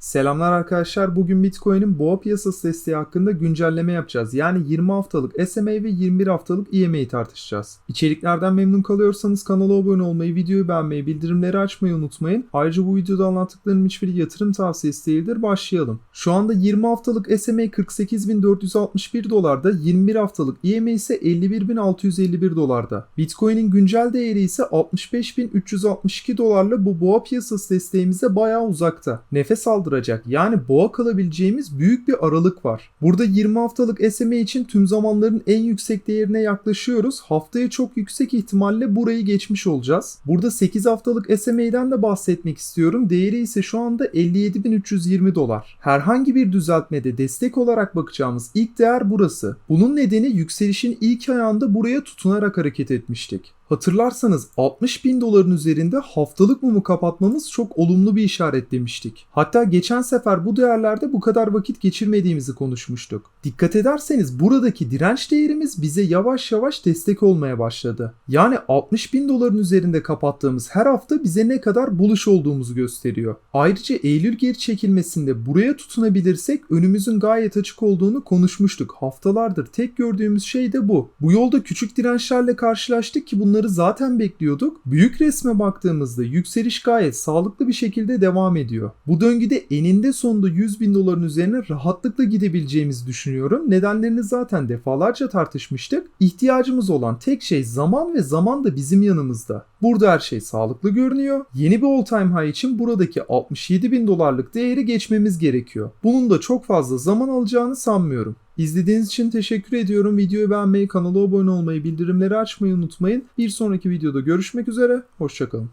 Selamlar arkadaşlar. Bugün Bitcoin'in boğa piyasası desteği hakkında güncelleme yapacağız. Yani 20 haftalık SMA ve 21 haftalık EMA'yı tartışacağız. İçeriklerden memnun kalıyorsanız kanala abone olmayı, videoyu beğenmeyi, bildirimleri açmayı unutmayın. Ayrıca bu videoda anlattıklarım hiçbir yatırım tavsiyesi değildir. Başlayalım. Şu anda 20 haftalık SMA 48.461 dolarda, 21 haftalık EMA ise 51.651 dolarda. Bitcoin'in güncel değeri ise 65.362 dolarla bu boğa piyasası desteğimize bayağı uzakta. Nefes aldıracak yani boğa kalabileceğimiz büyük bir aralık var. Burada 20 haftalık SMA için tüm zamanların en yüksek değerine yaklaşıyoruz. Haftaya çok yüksek ihtimalle burayı geçmiş olacağız. Burada 8 haftalık SMA'den de bahsetmek istiyorum. Değeri ise şu anda 57.320 dolar. Herhangi bir düzeltmede destek olarak bakacağımız ilk değer burası. Bunun nedeni yükselişin ilk ayağında buraya tutunarak hareket etmiştik. Hatırlarsanız 60 bin doların üzerinde haftalık mumu kapatmamız çok olumlu bir işaret demiştik. Hatta geçen sefer bu değerlerde bu kadar vakit geçirmediğimizi konuşmuştuk. Dikkat ederseniz buradaki direnç değerimiz bize yavaş yavaş destek olmaya başladı. Yani 60 bin doların üzerinde kapattığımız her hafta bize ne kadar buluş olduğumuzu gösteriyor. Ayrıca Eylül geri çekilmesinde buraya tutunabilirsek önümüzün gayet açık olduğunu konuşmuştuk. Haftalardır tek gördüğümüz şey de bu. Bu yolda küçük dirençlerle karşılaştık ki bunları zaten bekliyorduk. Büyük resme baktığımızda yükseliş gayet sağlıklı bir şekilde devam ediyor. Bu döngüde eninde sonunda 100 bin doların üzerine rahatlıkla gidebileceğimizi düşünüyorum. Nedenlerini zaten defalarca tartışmıştık. İhtiyacımız olan tek şey zaman ve zaman da bizim yanımızda. Burada her şey sağlıklı görünüyor. Yeni bir all time high için buradaki 67 bin dolarlık değeri geçmemiz gerekiyor. Bunun da çok fazla zaman alacağını sanmıyorum. İzlediğiniz için teşekkür ediyorum. Videoyu beğenmeyi, kanala abone olmayı, bildirimleri açmayı unutmayın. Bir sonraki videoda görüşmek üzere. Hoşçakalın.